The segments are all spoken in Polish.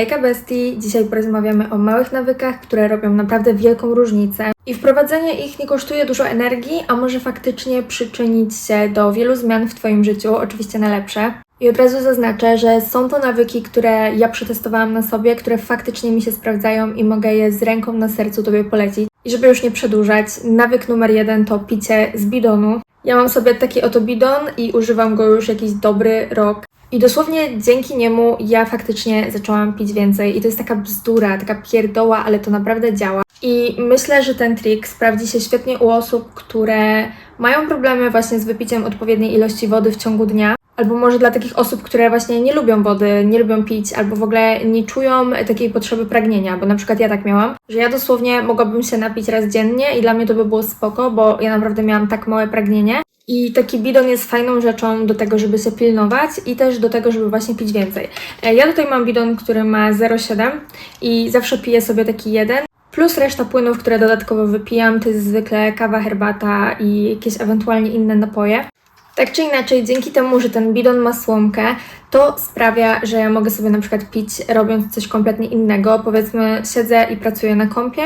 Hejka Bestii! Dzisiaj porozmawiamy o małych nawykach, które robią naprawdę wielką różnicę. I wprowadzenie ich nie kosztuje dużo energii, a może faktycznie przyczynić się do wielu zmian w Twoim życiu, oczywiście na lepsze. I od razu zaznaczę, że są to nawyki, które ja przetestowałam na sobie, które faktycznie mi się sprawdzają i mogę je z ręką na sercu Tobie polecić. I żeby już nie przedłużać, nawyk numer jeden to picie z bidonu. Ja mam sobie taki oto bidon i używam go już jakiś dobry rok. I dosłownie dzięki niemu ja faktycznie zaczęłam pić więcej. I to jest taka bzdura, taka pierdoła, ale to naprawdę działa. I myślę, że ten trik sprawdzi się świetnie u osób, które mają problemy właśnie z wypiciem odpowiedniej ilości wody w ciągu dnia. Albo może dla takich osób, które właśnie nie lubią wody, nie lubią pić, albo w ogóle nie czują takiej potrzeby pragnienia, bo na przykład ja tak miałam, że ja dosłownie mogłabym się napić raz dziennie i dla mnie to by było spoko, bo ja naprawdę miałam tak małe pragnienie. I taki bidon jest fajną rzeczą do tego, żeby się pilnować i też do tego, żeby właśnie pić więcej. E, Ja tutaj mam bidon, który ma 0,7 i zawsze piję sobie taki jeden. Plus reszta płynów, które dodatkowo wypijam, to jest zwykle kawa, herbata i jakieś ewentualnie inne napoje. Tak czy inaczej, dzięki temu, że ten bidon ma słomkę, to sprawia, że ja mogę sobie na przykład pić robiąc coś kompletnie innego. Powiedzmy, siedzę i pracuję na kąpie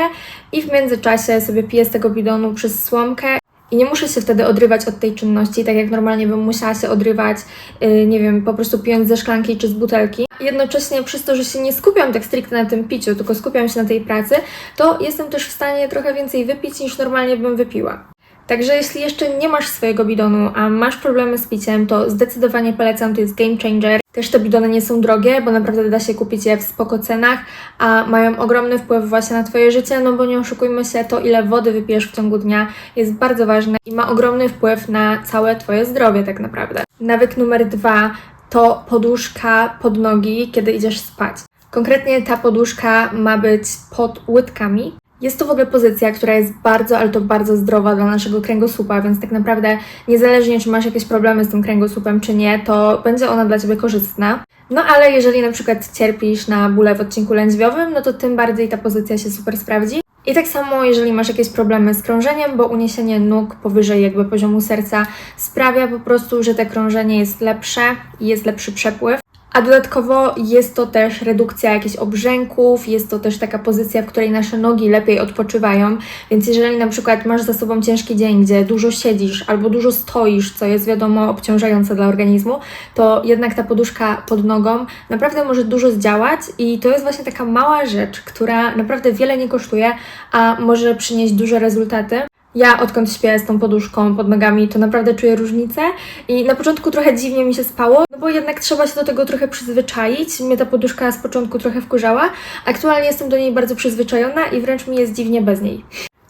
i w międzyczasie sobie piję z tego bidonu przez słomkę i nie muszę się wtedy odrywać od tej czynności, tak jak normalnie bym musiała się odrywać, yy, nie wiem, po prostu pijąc ze szklanki czy z butelki. Jednocześnie przez to, że się nie skupiam tak stricte na tym piciu, tylko skupiam się na tej pracy, to jestem też w stanie trochę więcej wypić niż normalnie bym wypiła. Także jeśli jeszcze nie masz swojego bidonu, a masz problemy z piciem, to zdecydowanie polecam, to jest game changer. Też te bidony nie są drogie, bo naprawdę da się kupić je w spoko cenach, a mają ogromny wpływ właśnie na Twoje życie, no bo nie oszukujmy się, to ile wody wypijesz w ciągu dnia jest bardzo ważne i ma ogromny wpływ na całe Twoje zdrowie tak naprawdę. Nawyk numer dwa to poduszka pod nogi, kiedy idziesz spać. Konkretnie ta poduszka ma być pod łydkami, jest to w ogóle pozycja, która jest bardzo, ale to bardzo zdrowa dla naszego kręgosłupa, więc tak naprawdę niezależnie czy masz jakieś problemy z tym kręgosłupem czy nie, to będzie ona dla Ciebie korzystna. No ale jeżeli na przykład cierpisz na bóle w odcinku lędźwiowym, no to tym bardziej ta pozycja się super sprawdzi. I tak samo, jeżeli masz jakieś problemy z krążeniem, bo uniesienie nóg powyżej jakby poziomu serca sprawia po prostu, że te krążenie jest lepsze i jest lepszy przepływ. A dodatkowo jest to też redukcja jakichś obrzęków, jest to też taka pozycja, w której nasze nogi lepiej odpoczywają. Więc jeżeli na przykład masz za sobą ciężki dzień, gdzie dużo siedzisz albo dużo stoisz, co jest wiadomo obciążające dla organizmu, to jednak ta poduszka pod nogą naprawdę może dużo zdziałać i to jest właśnie taka mała rzecz, która naprawdę wiele nie kosztuje, a może przynieść duże rezultaty. Ja odkąd śpię z tą poduszką pod nogami, to naprawdę czuję różnicę i na początku trochę dziwnie mi się spało, no bo jednak trzeba się do tego trochę przyzwyczaić. Mnie ta poduszka z początku trochę wkurzała. Aktualnie jestem do niej bardzo przyzwyczajona i wręcz mi jest dziwnie bez niej.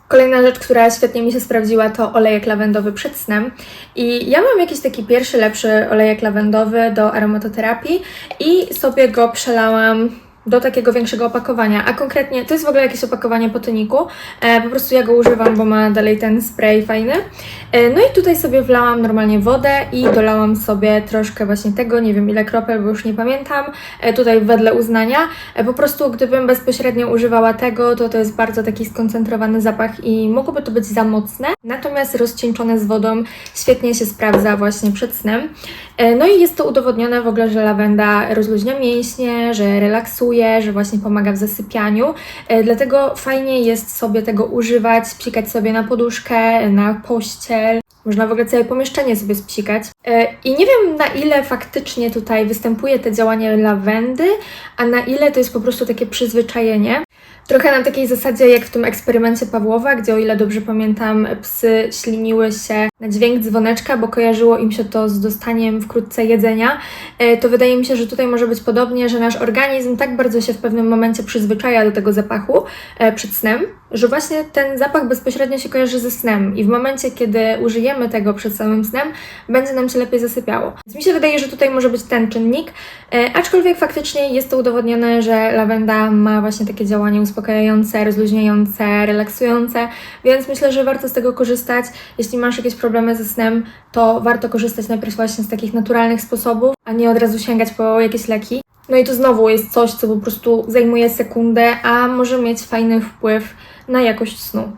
Kolejna rzecz, która świetnie mi się sprawdziła, to olejek lawendowy przed snem. I ja mam jakiś taki pierwszy, lepszy olejek lawendowy do aromatoterapii i sobie go przelałam do takiego większego opakowania, a konkretnie to jest w ogóle jakieś opakowanie po toniku. E, po prostu ja go używam, bo ma dalej ten spray fajny. E, no i tutaj sobie wlałam normalnie wodę i dolałam sobie troszkę właśnie tego, nie wiem ile kropel, bo już nie pamiętam, e, tutaj wedle uznania. E, po prostu gdybym bezpośrednio używała tego, to to jest bardzo taki skoncentrowany zapach i mogłoby to być za mocne. Natomiast rozcieńczone z wodą świetnie się sprawdza właśnie przed snem. E, no i jest to udowodnione w ogóle, że lawenda rozluźnia mięśnie, że relaksuje, że właśnie pomaga w zasypianiu. E, Dlatego fajnie jest sobie tego używać, psikać sobie na poduszkę, na pościel. Można w ogóle całe pomieszczenie sobie spsikać. E, I nie wiem na ile faktycznie tutaj występuje to działanie lawendy, a na ile to jest po prostu takie przyzwyczajenie. Trochę na takiej zasadzie jak w tym eksperymencie Pawłowa, gdzie o ile dobrze pamiętam, psy śliniły się na dźwięk dzwoneczka, bo kojarzyło im się to z dostaniem wkrótce jedzenia. E, To wydaje mi się, że tutaj może być podobnie, że nasz organizm tak bardzo się w pewnym momencie przyzwyczaja do tego zapachu e, przed snem, że właśnie ten zapach bezpośrednio się kojarzy ze snem i w momencie, kiedy użyjemy tego przed samym snem, będzie nam się lepiej zasypiało. Więc mi się wydaje, że tutaj może być ten czynnik, e, aczkolwiek faktycznie jest to udowodnione, że lawenda ma właśnie takie działanie uspokajające, rozluźniające, relaksujące, więc myślę, że warto z tego korzystać. Jeśli masz jakieś problemy ze snem, to warto korzystać najpierw właśnie z takich naturalnych sposobów, a nie od razu sięgać po jakieś leki. No i to znowu jest coś, co po prostu zajmuje sekundę, a może mieć fajny wpływ na jakość snu.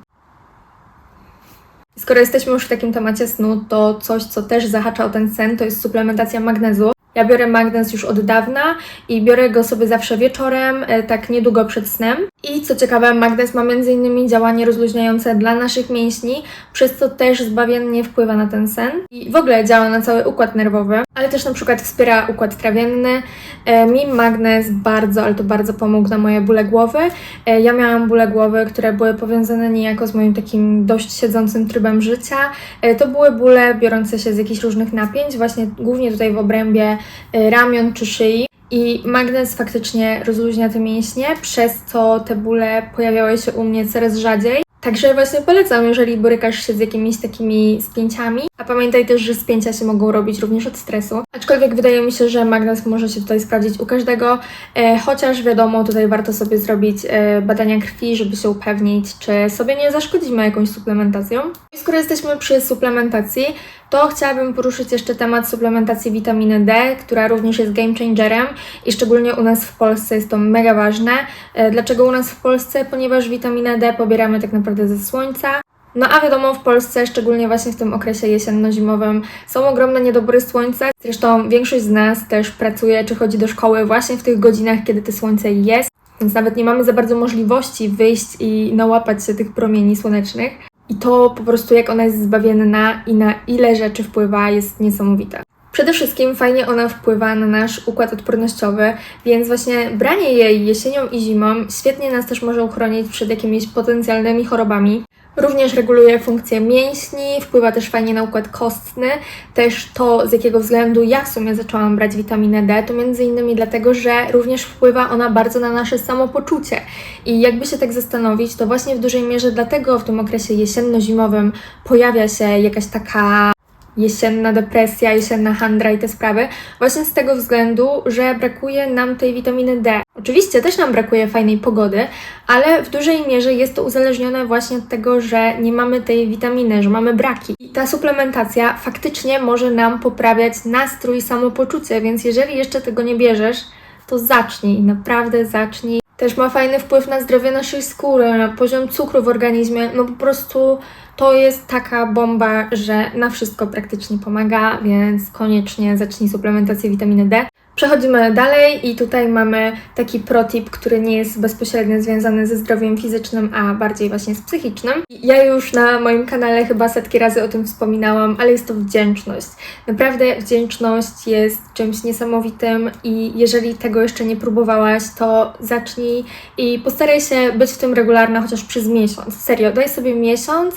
Skoro jesteśmy już w takim temacie snu, to coś, co też zahacza o ten sen, to jest suplementacja magnezu. Ja biorę magnes już od dawna i biorę go sobie zawsze wieczorem, e, tak niedługo przed snem. I co ciekawe, magnes ma m.in. działanie rozluźniające dla naszych mięśni, przez co też zbawiennie wpływa na ten sen. I w ogóle działa na cały układ nerwowy, ale też na przykład wspiera układ trawienny. E, Mi magnes bardzo, ale to bardzo pomógł na moje bóle głowy. E, Ja miałam bóle głowy, które były powiązane niejako z moim takim dość siedzącym trybem życia. E, To były bóle biorące się z jakichś różnych napięć, właśnie głównie tutaj w obrębie e, ramion czy szyi. I magnes faktycznie rozluźnia te mięśnie, przez co te bóle pojawiały się u mnie coraz rzadziej. Także właśnie polecam, jeżeli borykasz się z jakimiś takimi spięciami. A pamiętaj też, że spięcia się mogą robić również od stresu. Aczkolwiek wydaje mi się, że magnes może się tutaj sprawdzić u każdego, e, chociaż wiadomo, tutaj warto sobie zrobić e, badania krwi, żeby się upewnić, czy sobie nie zaszkodzimy jakąś suplementacją. Skoro jesteśmy przy suplementacji, to chciałabym poruszyć jeszcze temat suplementacji witaminy D, która również jest game changerem i szczególnie u nas w Polsce jest to mega ważne. E, Dlaczego u nas w Polsce? Ponieważ witaminę D pobieramy tak naprawdę ze słońca. No a wiadomo, w Polsce, szczególnie właśnie w tym okresie jesienno-zimowym, są ogromne niedobory słońca. Zresztą większość z nas też pracuje czy chodzi do szkoły właśnie w tych godzinach, kiedy to słońce jest, więc nawet nie mamy za bardzo możliwości wyjść i nałapać się tych promieni słonecznych. I to po prostu, jak ona jest zbawienna i na ile rzeczy wpływa, jest niesamowite. Przede wszystkim fajnie ona wpływa na nasz układ odpornościowy, więc właśnie branie jej jesienią i zimą świetnie nas też może uchronić przed jakimiś potencjalnymi chorobami. Również reguluje funkcję mięśni, wpływa też fajnie na układ kostny. Też to, z jakiego względu ja w sumie zaczęłam brać witaminę D, to między innymi dlatego, że również wpływa ona bardzo na nasze samopoczucie. I jakby się tak zastanowić, to właśnie w dużej mierze dlatego w tym okresie jesienno-zimowym pojawia się jakaś taka jesienna depresja, jesienna handra i te sprawy, właśnie z tego względu, że brakuje nam tej witaminy D. Oczywiście też nam brakuje fajnej pogody, ale w dużej mierze jest to uzależnione właśnie od tego, że nie mamy tej witaminy, że mamy braki. I ta suplementacja faktycznie może nam poprawiać nastrój, samopoczucie, więc jeżeli jeszcze tego nie bierzesz, to zacznij, naprawdę zacznij. Też ma fajny wpływ na zdrowie naszej skóry, na poziom cukru w organizmie. No po prostu to jest taka bomba, że na wszystko praktycznie pomaga, więc koniecznie zacznij suplementację witaminy D. Przechodzimy dalej i tutaj mamy taki protip, który nie jest bezpośrednio związany ze zdrowiem fizycznym, a bardziej właśnie z psychicznym. Ja już na moim kanale chyba setki razy o tym wspominałam, ale jest to wdzięczność. Naprawdę wdzięczność jest czymś niesamowitym i jeżeli tego jeszcze nie próbowałaś, to zacznij i postaraj się być w tym regularna chociaż przez miesiąc. Serio, daj sobie miesiąc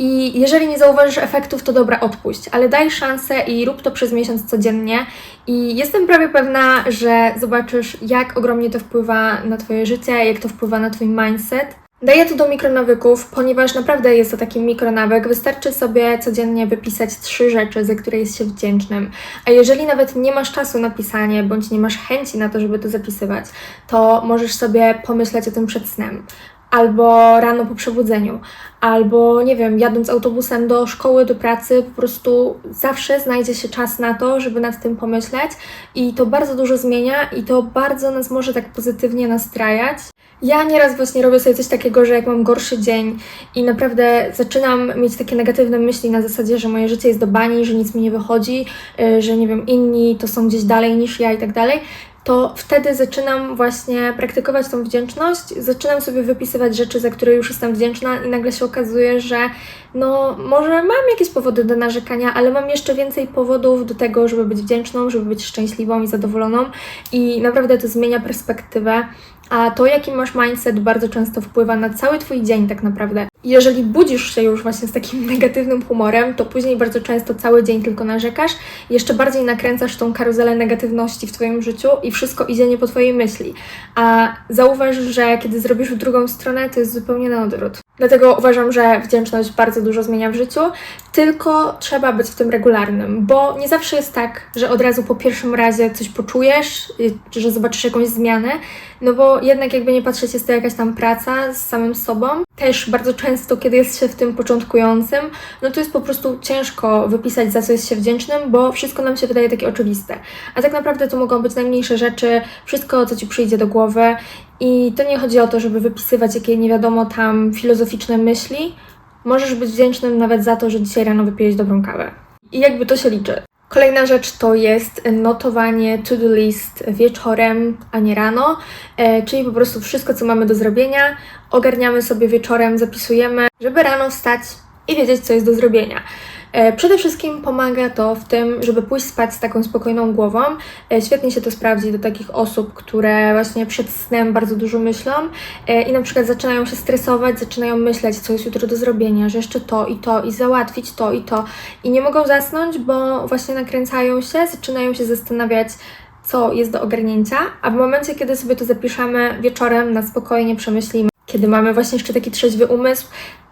i jeżeli nie zauważysz efektów, to dobra, odpuść, ale daj szansę i rób to przez miesiąc codziennie. I jestem prawie pewna, że zobaczysz, jak ogromnie to wpływa na Twoje życie, jak to wpływa na Twój mindset. Daję to do mikronawyków, ponieważ naprawdę jest to taki mikronawyk. Wystarczy sobie codziennie wypisać trzy rzeczy, za które jest się wdzięcznym. A jeżeli nawet nie masz czasu na pisanie, bądź nie masz chęci na to, żeby to zapisywać, to możesz sobie pomyśleć o tym przed snem albo rano po przebudzeniu, albo nie wiem, jadąc autobusem do szkoły, do pracy, po prostu zawsze znajdzie się czas na to, żeby nad tym pomyśleć i to bardzo dużo zmienia i to bardzo nas może tak pozytywnie nastrajać. Ja nieraz właśnie robię sobie coś takiego, że jak mam gorszy dzień i naprawdę zaczynam mieć takie negatywne myśli na zasadzie, że moje życie jest do bani, że nic mi nie wychodzi, yy, że nie wiem, inni to są gdzieś dalej niż ja i tak dalej, to wtedy zaczynam właśnie praktykować tą wdzięczność, zaczynam sobie wypisywać rzeczy, za które już jestem wdzięczna i nagle się okazuje, że no może mam jakieś powody do narzekania, ale mam jeszcze więcej powodów do tego, żeby być wdzięczną, żeby być szczęśliwą i zadowoloną i naprawdę to zmienia perspektywę. A to, jaki masz mindset, bardzo często wpływa na cały Twój dzień, tak naprawdę. Jeżeli budzisz się już właśnie z takim negatywnym humorem, to później bardzo często cały dzień tylko narzekasz, jeszcze bardziej nakręcasz tą karuzelę negatywności w Twoim życiu i wszystko idzie nie po Twojej myśli. A zauważ, że kiedy zrobisz w drugą stronę, to jest zupełnie na odwrót. Dlatego uważam, że wdzięczność bardzo dużo zmienia w życiu, tylko trzeba być w tym regularnym, bo nie zawsze jest tak, że od razu po pierwszym razie coś poczujesz, y, że zobaczysz jakąś zmianę, no bo jednak jakby nie patrzeć, jest to jakaś tam praca z samym sobą. Też bardzo często, kiedy jest się w tym początkującym, no to jest po prostu ciężko wypisać, za co jest się wdzięcznym, bo wszystko nam się wydaje takie oczywiste. A tak naprawdę to mogą być najmniejsze rzeczy, wszystko, co Ci przyjdzie do głowy i to nie chodzi o to, żeby wypisywać jakie nie wiadomo tam filozoficzne myśli. Możesz być wdzięcznym nawet za to, że dzisiaj rano wypiłeś dobrą kawę. I jakby to się liczy. Kolejna rzecz to jest notowanie to-do list wieczorem, a nie rano, e, czyli po prostu wszystko, co mamy do zrobienia, ogarniamy sobie wieczorem, zapisujemy, żeby rano wstać i wiedzieć, co jest do zrobienia. E, Przede wszystkim pomaga to w tym, żeby pójść spać z taką spokojną głową. E, Świetnie się to sprawdzi do takich osób, które właśnie przed snem bardzo dużo myślą e, i na przykład zaczynają się stresować, zaczynają myśleć, co jest jutro do zrobienia, że jeszcze to i to i załatwić to i to. I nie mogą zasnąć, bo właśnie nakręcają się, zaczynają się zastanawiać, co jest do ogarnięcia, a w momencie, kiedy sobie to zapiszemy wieczorem, na spokojnie przemyślimy, kiedy mamy właśnie jeszcze taki trzeźwy umysł,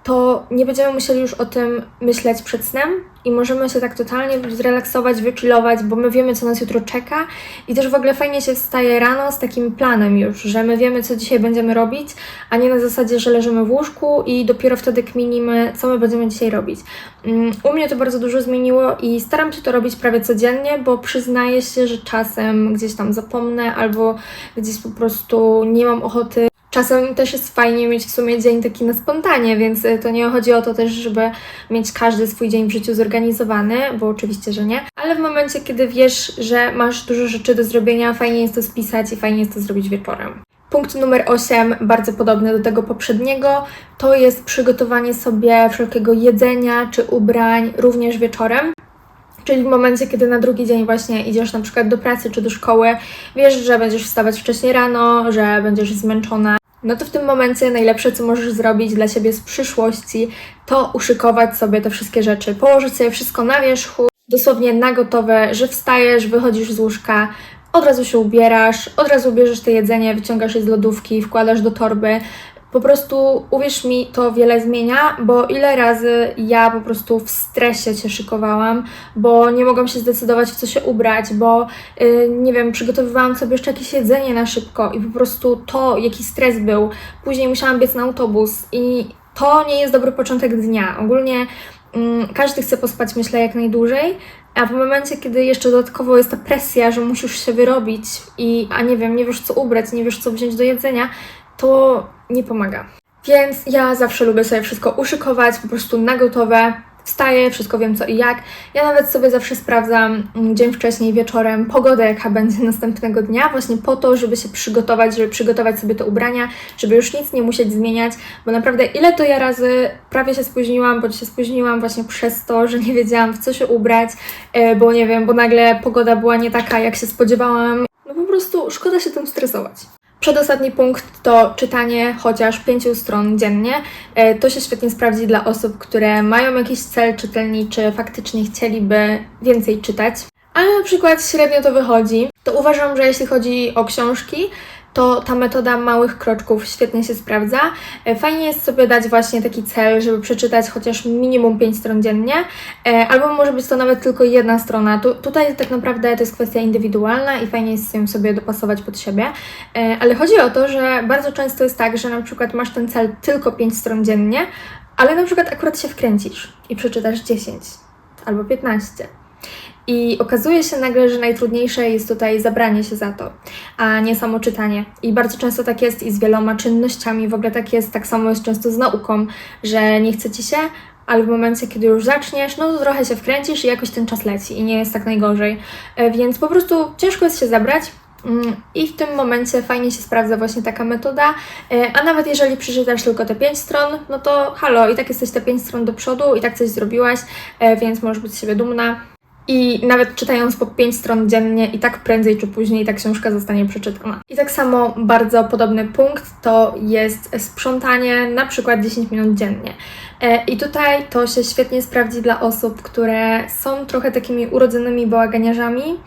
to nie będziemy musieli już o tym myśleć przed snem i możemy się tak totalnie zrelaksować, wychillować, bo my wiemy, co nas jutro czeka i też w ogóle fajnie się wstaje rano z takim planem już, że my wiemy, co dzisiaj będziemy robić, a nie na zasadzie, że leżymy w łóżku i dopiero wtedy kminimy, co my będziemy dzisiaj robić. Mm, U mnie to bardzo dużo zmieniło i staram się to robić prawie codziennie, bo przyznaję się, że czasem gdzieś tam zapomnę albo gdzieś po prostu nie mam ochoty Czasem też jest fajnie mieć w sumie dzień taki na spontanie, więc y, to nie chodzi o to też, żeby mieć każdy swój dzień w życiu zorganizowany, bo oczywiście, że nie. Ale w momencie, kiedy wiesz, że masz dużo rzeczy do zrobienia, fajnie jest to spisać i fajnie jest to zrobić wieczorem. Punkt numer 8, bardzo podobny do tego poprzedniego, to jest przygotowanie sobie wszelkiego jedzenia czy ubrań również wieczorem. Czyli w momencie, kiedy na drugi dzień właśnie idziesz na przykład do pracy czy do szkoły, wiesz, że będziesz wstawać wcześniej rano, że będziesz zmęczona, no to w tym momencie najlepsze, co możesz zrobić dla siebie z przyszłości, to uszykować sobie te wszystkie rzeczy, położyć sobie wszystko na wierzchu, dosłownie na gotowe, że wstajesz, wychodzisz z łóżka, od razu się ubierasz, od razu bierzesz te jedzenie, wyciągasz je z lodówki, wkładasz do torby. Po prostu uwierz mi, to wiele zmienia, bo ile razy ja po prostu w stresie się szykowałam, bo nie mogłam się zdecydować, w co się ubrać, bo yy, nie wiem, przygotowywałam sobie jeszcze jakieś jedzenie na szybko i po prostu to, jaki stres był. Później musiałam biec na autobus i to nie jest dobry początek dnia. Ogólnie mm, każdy chce pospać, myślę, jak najdłużej, a w momencie, kiedy jeszcze dodatkowo jest ta presja, że musisz się wyrobić i, a nie wiem, nie wiesz co ubrać, nie wiesz co wziąć do jedzenia, to nie pomaga. Więc ja zawsze lubię sobie wszystko uszykować, po prostu na gotowe. Wstaję, wszystko wiem co i jak. Ja nawet sobie zawsze sprawdzam mm, dzień wcześniej, wieczorem, pogodę, jaka będzie następnego dnia, właśnie po to, żeby się przygotować, żeby przygotować sobie te ubrania, żeby już nic nie musieć zmieniać, bo naprawdę ile to ja razy prawie się spóźniłam, bądź się spóźniłam właśnie przez to, że nie wiedziałam w co się ubrać, e, bo nie wiem, bo nagle pogoda była nie taka, jak się spodziewałam. No po prostu szkoda się tym stresować. Przedostatni punkt to czytanie chociaż pięciu stron dziennie. E, To się świetnie sprawdzi dla osób, które mają jakiś cel czytelniczy, faktycznie chcieliby więcej czytać, ale na przykład średnio to wychodzi. To uważam, że jeśli chodzi o książki, to ta metoda małych kroczków świetnie się sprawdza. E, Fajnie jest sobie dać właśnie taki cel, żeby przeczytać chociaż minimum 5 stron dziennie, e, albo może być to nawet tylko jedna strona. Tu, tutaj tak naprawdę to jest kwestia indywidualna i fajnie jest ją sobie dopasować pod siebie, E, ale chodzi o to, że bardzo często jest tak, że na przykład masz ten cel tylko 5 stron dziennie, ale na przykład akurat się wkręcisz i przeczytasz 10 albo 15. I okazuje się nagle, że najtrudniejsze jest tutaj zabranie się za to, a nie samo czytanie. I bardzo często tak jest i z wieloma czynnościami, w ogóle tak jest, tak samo jest często z nauką, że nie chce ci się, ale w momencie, kiedy już zaczniesz, no to trochę się wkręcisz i jakoś ten czas leci i nie jest tak najgorzej. E, Więc po prostu ciężko jest się zabrać. Mm, I w tym momencie fajnie się sprawdza właśnie taka metoda, E, a nawet jeżeli przeczytasz tylko te 5 stron, no to halo, i tak jesteś te 5 stron do przodu, i tak coś zrobiłaś, e, więc możesz być z siebie dumna. I nawet czytając po 5 stron dziennie, i tak prędzej czy później ta książka zostanie przeczytana. I tak samo bardzo podobny punkt to jest sprzątanie na przykład 10 minut dziennie. E, I tutaj to się świetnie sprawdzi dla osób, które są trochę takimi urodzonymi bałaganiarzami,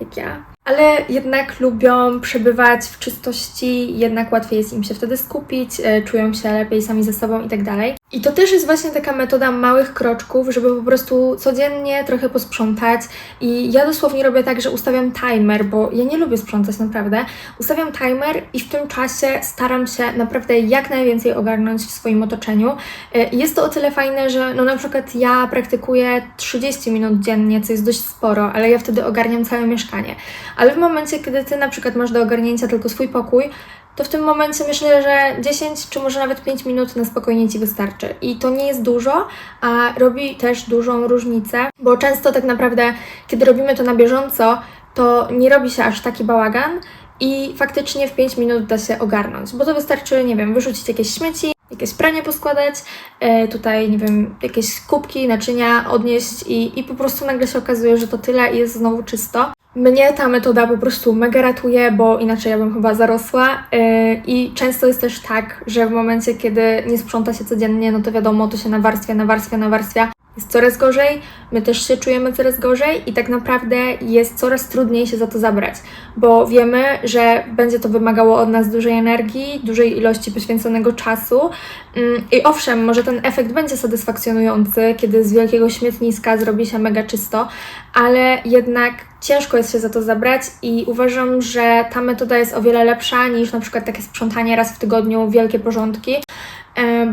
jak ja, ale jednak lubią przebywać w czystości, jednak łatwiej jest im się wtedy skupić, e, czują się lepiej sami ze sobą i tak dalej. I to też jest właśnie taka metoda małych kroczków, żeby po prostu codziennie trochę posprzątać. I ja dosłownie robię tak, że ustawiam timer, bo ja nie lubię sprzątać naprawdę. Ustawiam timer i w tym czasie staram się naprawdę jak najwięcej ogarnąć w swoim otoczeniu. E, jest to o tyle fajne, że no na przykład ja praktykuję 30 minut dziennie, co jest dość sporo, ale ja wtedy ogarniam całe mieszkanie. Ale w momencie, kiedy ty na przykład masz do ogarnięcia tylko swój pokój, to w tym momencie myślę, że 10 czy może nawet 5 minut na spokojnie Ci wystarczy. I to nie jest dużo, a robi też dużą różnicę, bo często tak naprawdę, kiedy robimy to na bieżąco, to nie robi się aż taki bałagan i faktycznie w 5 minut da się ogarnąć, bo to wystarczy, nie wiem, wyrzucić jakieś śmieci, jakieś pranie poskładać, e, tutaj, nie wiem, jakieś kubki, naczynia odnieść i, i po prostu nagle się okazuje, że to tyle i jest znowu czysto. Mnie ta metoda po prostu mega ratuje, bo inaczej ja bym chyba zarosła. Yy, I często jest też tak, że w momencie, kiedy nie sprząta się codziennie, no to wiadomo, to się nawarstwia, nawarstwia, nawarstwia. Jest coraz gorzej, my też się czujemy coraz gorzej i tak naprawdę jest coraz trudniej się za to zabrać, bo wiemy, że będzie to wymagało od nas dużej energii, dużej ilości poświęconego czasu. Ym, I owszem, może ten efekt będzie satysfakcjonujący, kiedy z wielkiego śmietniska zrobi się mega czysto, ale jednak ciężko jest się za to zabrać i uważam, że ta metoda jest o wiele lepsza niż na przykład takie sprzątanie raz w tygodniu, wielkie porządki,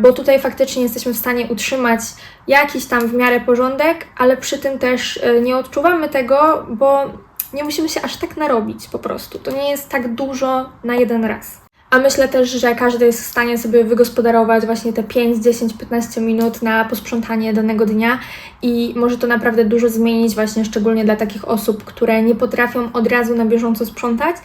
bo tutaj faktycznie jesteśmy w stanie utrzymać jakiś tam w miarę porządek, ale przy tym też e, nie odczuwamy tego, bo nie musimy się aż tak narobić po prostu. To nie jest tak dużo na jeden raz. A myślę też, że każdy jest w stanie sobie wygospodarować właśnie te 5, 10, 15 minut na posprzątanie danego dnia i może to naprawdę dużo zmienić, właśnie szczególnie dla takich osób, które nie potrafią od razu na bieżąco sprzątać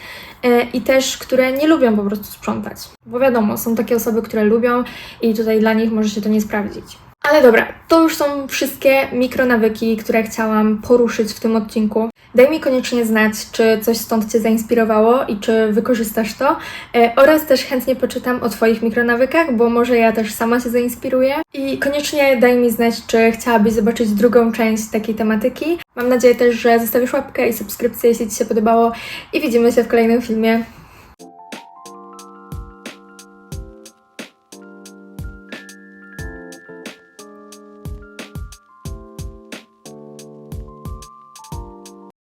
e, i też które nie lubią po prostu sprzątać. Bo wiadomo, są takie osoby, które lubią i tutaj dla nich może się to nie sprawdzić. Ale dobra, to już są wszystkie mikronawyki, które chciałam poruszyć w tym odcinku. Daj mi koniecznie znać, czy coś stąd Cię zainspirowało i czy wykorzystasz to. E, oraz też chętnie poczytam o Twoich mikronawykach, bo może ja też sama się zainspiruję. I koniecznie daj mi znać, czy chciałabyś zobaczyć drugą część takiej tematyki. Mam nadzieję też, że zostawisz łapkę i subskrypcję, jeśli Ci się podobało. I widzimy się w kolejnym filmie.